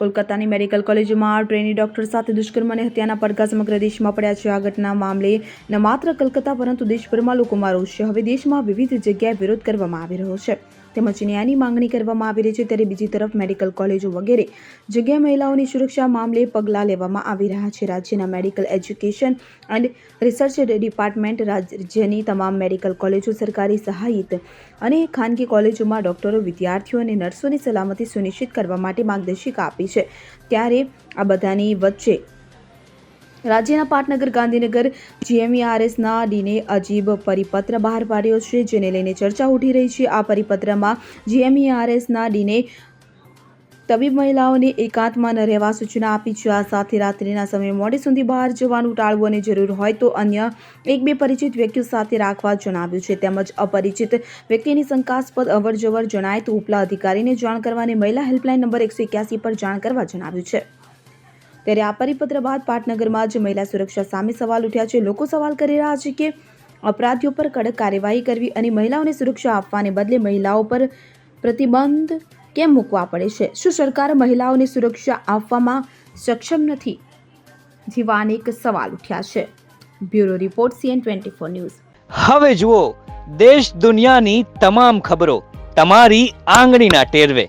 કોલકાતાની medical કોલેજમાં trainee doctor સાથે દુષ્કર્મ અને હત્યાના પડઘા સમગ્ર દેશમાં પડ્યા છે. આ ઘટના મામલે ન માત્ર કલકત્તા, પરંતુ દેશભરમાં લોકોમાં રોષ છે. હવે દેશમાં વિવિધ જગ્યાએ વિરોધ કરવામાં આવી રહ્યો છે. તેમજ ન્યાયની માંગણી કરવામાં આવી રહી છે ત્યારે બીજી તરફ મેડિકલ કોલેજો વગેરે જગ્યાએ મહિલાઓની સુરક્ષા મામલે પગલાં લેવામાં આવી રહ્યા છે. રાજ્યના medical education and research department રાજ્યની તમામ મેડિકલ કોલેજો સરકારી સહાયિત અને ખાનગી કોલેજોમાં ડોક્ટરો, વિદ્યાર્થીઓ અને નર્સોની સલામતી સુનિશ્ચિત કરવા માટે માર્ગદર્શિકા આપી છે. ત્યારે આ બધાની વચ્ચે રાજ્યના પાટનગર, ગાંધીનગર જીએમઈઆરએસના ડીને અજીબ પરિપત્ર બહાર પાડ્યો છે, જેને લઈને ચર્ચા ઉઠી રહી છે. આ પરિપત્રમાં જીએમઈઆરએસના ડીને તબીબ મહિલાઓને એકાંતમાં ન રહેવા સૂચના આપી છે. આ સાથે રાત્રિના સમયે મોડે સુધી બહાર જવાનું ટાળવું અને જરૂર હોય તો અન્ય એક બે પરિચિત વ્યક્તિઓ સાથે રાખવા જણાવ્યું છે. તેમજ અપરિચિત વ્યક્તિની શંકાસ્પદ અવરજવર જણાય તો ઉપલા અધિકારીને જાણ કરવાની મહિલા હેલ્પલાઇન નંબર એકસો એક્યાસી પર જાણ કરવા જણાવ્યું છે. ત્યારે આ પરિપત્ર બાદ પાટનગરમાં જ મહિલા સુરક્ષા સામે સવાલ ઉઠ્યા છે. લોકો સવાલ કરી રહ્યા છે કે અપરાધીઓ પર કડક કાર્યવાહી કરવી અને મહિલાઓને સુરક્ષા આપવાને બદલે મહિલાઓ પર પ્રતિબંધ કેમ મૂકવા પડે છે? શું સરકાર મહિલાઓને સુરક્ષા આપવામાં સક્ષમ નથી? જેવા અનેક સવાલ ઉઠ્યા છે. Bureau report, CN twenty four news. હવે જુઓ, દેશ દુનિયાની તમામ ખબરો તમારી આંગળીના ટેરવે.